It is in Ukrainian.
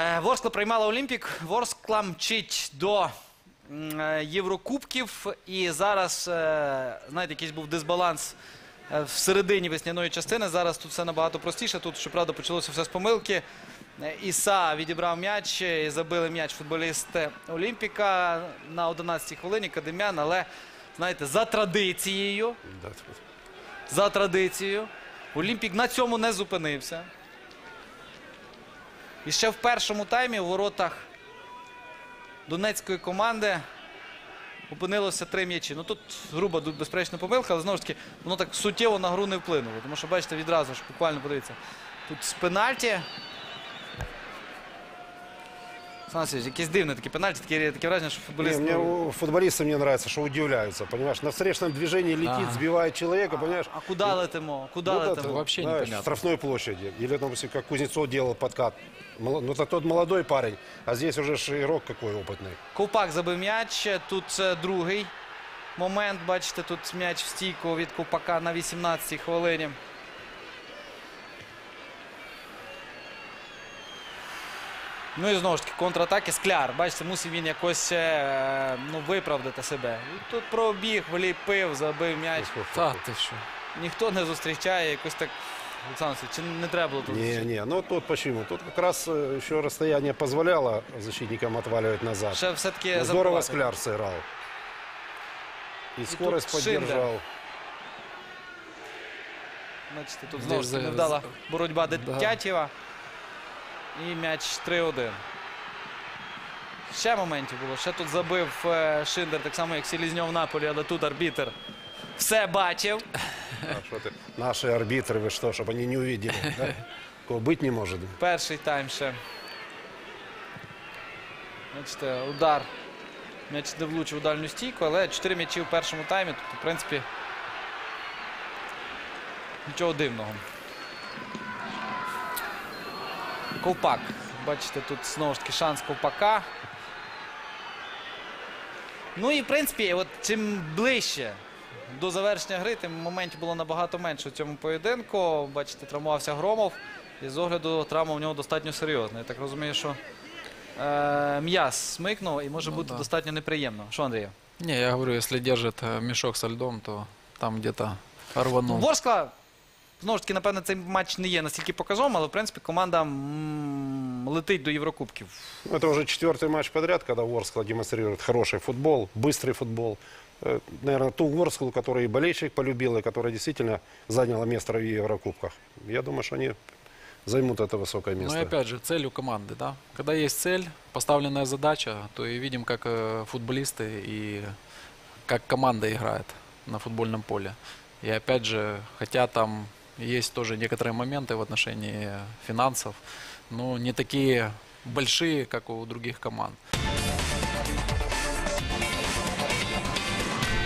Е, Ворскла приймала Олімпік. Ворскла мчить до е, Єврокубків. І зараз, е, знаєте, якийсь був дисбаланс всередині весняної частини. Зараз тут все набагато простіше. Тут, щоправда, почалося все з помилки. Іса відібрав м'яч і забили м'яч футболісти Олімпіка на 11-й хвилині. Кадем'ян, але, знаєте, за традицією. За традицією. Олімпік на цьому не зупинився. І ще в першому таймі у воротах донецької команди опинилося три м'ячі. Ну тут груба, безперечно помилка, але знову ж таки воно так суттєво на гру не вплинуло. Тому що, бачите, відразу ж буквально подивіться. Тут з пенальті. Олександр Васильович, якесь дивне таке пенальті, таке, таке враження, що Не, футболіст. мне ну, у футболистов мне нравится, что удивляются, понимаешь? На встречном движении летит, Ага. сбивает человека, понимаешь? А куди летимо? Куди Вот это летимо? вообще знаешь, непонятно. в штрафной площади. Или, допустим, как Кузнецов делал подкат. Мало- Ну, это тот молодой парень, а здесь уже ж игрок какой опытный. Ковпак забив м'яч. Тут е, другий момент. Бачите, тут м'яч в стійку від Ковпака на 18-й хвилині. Ну і знову ж таки контратаки. Скляр. Бачите, мусив він якось е, ну, виправдати себе. І тут пробіг, вліпив, забив м'яч. Та ты что? Ніхто не зустрічає. Якось так. Олександр Васильович, чи не треба було тут? Не, зустрічати? не, ну тут почему? Тут как раз э, еще расстояние позволяло защитникам отваливать назад. Ще все-таки Ну, здорово забивати. Скляр сыграл. И скорость тут Шиндер. поддержал. Бачите, тут Здесь знову ж таки за- невдала за- боротьба Да. Детятєва. І м'яч 3-1. Ще моментів було. Ще тут забив е, Шиндер, так само, як Селізньов в Наполі, але тут арбітр все бачив. А что ты? Наши арбитры, вы что, чтобы они не увидели? да? Такого быть не может. Перший тайм ще. Бачите, удар. М'яч не влучив у дальню стійку, але 4 м'ячі у першому таймі. Тобто, в принципі, нічого дивного. Ковпак. Бачите, тут знову ж таки шанс Ковпака. Ну і в принципі, от чим ближче до завершення гри, тим моментів було набагато менше у цьому поєдинку. Бачите, травмувався Громов. І з огляду травма в нього достатньо серйозна. Я так розумію, що е, м'яз смикнув і може Ну, бути да. достатньо неприємно. Що, Андрію? Не, я говорю, если держит э, мешок со льдом, то там где-то рванул. Ворскла, знову ж таки, напевно, цей матч не є настільки показовим, але в принципі команда м, летить до Єврокубків. Ну, Это уже четвертый матч подряд, когда Ворскла демонстрирует хороший футбол, быстрый футбол. Э, Наверное, ту Ворсклу, которую и болельщик полюбил, и которая действительно заняла место в Еврокубках. Я думаю, что они займут это высокое Ну место. и опять же, цель у команды, да. Когда есть цель, поставленная задача, то и видим, как э, футболисты и как команда играет на футбольном поле. И опять же, хотя там есть тоже некоторые моменты в отношении финансов, но не такие большие, как у других команд.